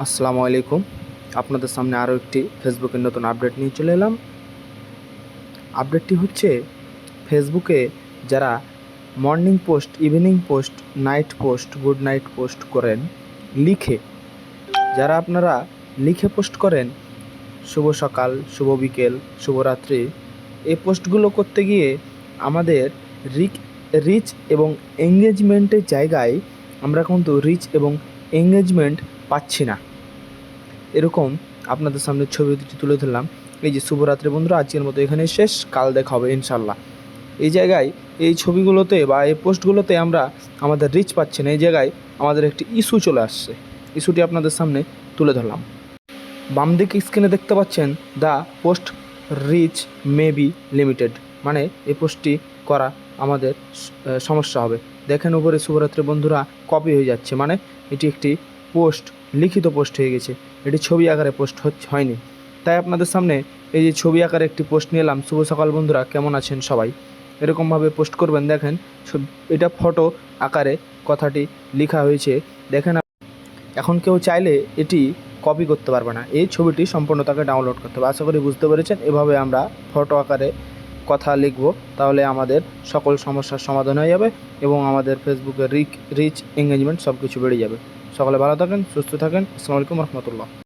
আসসালামু আলাইকুম। আপনাদের সামনে আরও একটি ফেসবুকের নতুন আপডেট নিয়ে চলে এলাম। আপডেটটি হচ্ছে ফেসবুকে যারা morning post evening post night post good night post করেন, লিখে, যারা আপনারা লিখে পোস্ট করেন, শুভ সকাল, শুভ বিকেল শুভরাত্রি এই পোস্টগুলো করতে গিয়ে আমাদের রিক রিচ এবং এঙ্গেজমেন্টের জায়গায় আমরা কিন্তু রিচ এবং এঙ্গেজমেন্ট পাচ্ছি না। এরকম আপনাদের সামনে ছবি দুটি তুলে ধরলাম। এই যে শুভরাত্রি বন্ধুরা, আজকের মতো এখানে শেষ। কাল দেখা হবে ইনশাল্লাহ এই জায়গায় এই ছবিগুলোতে বা এই পোস্টগুলোতে আমরা আমাদের রিচ পাচ্ছি না। এই জায়গায় আমাদের একটি ইস্যু চলে আসছে। ইস্যুটি আপনাদের সামনে তুলে ধরলাম। বাম দিকে স্ক্রিনে দেখতে পাচ্ছেন the post reach may be limited মানে এই পোস্টটি করা আমাদের সমস্যা হবে। দেখেন উপরে শুভরাত্রি বন্ধুরা কপি হয়ে যাচ্ছে। মানে এটি একটি পোস্ট লিখিত পোস্ট হয়ে গেছে। এটি ছবি আকারে পোস্ট হয়নি। তাই আপনাদের সামনে এই যে ছবি আকারে একটি পোস্ট নিয়ে এলাম শুভ সকাল বন্ধুরা, কেমন আছেন সবাই? এরকমভাবে পোস্ট করবেন। দেখেন এটা ফটো আকারে কথাটি লেখা হয়েছে। দেখেন এখন কেউ চাইলে এটি কপি করতে পারবে না। এই ছবিটি সম্পূর্ণ তাকে ডাউনলোড করতে হবে। আশা করি বুঝতে পেরেছেন। এভাবে আমরা ফটো আকারে কথা লিখব। তাহলে আমাদের সকল সমস্যার সমাধান হয়ে যাবে এবং আমাদের ফেসবুকে রিক রিচ এঙ্গেজমেন্ট সব কিছু বেড়ে যাবে। সকলে ভালো থাকেন, সুস্থ থাকেন। আসসালামু আলাইকুম রহমতুল্লাহ।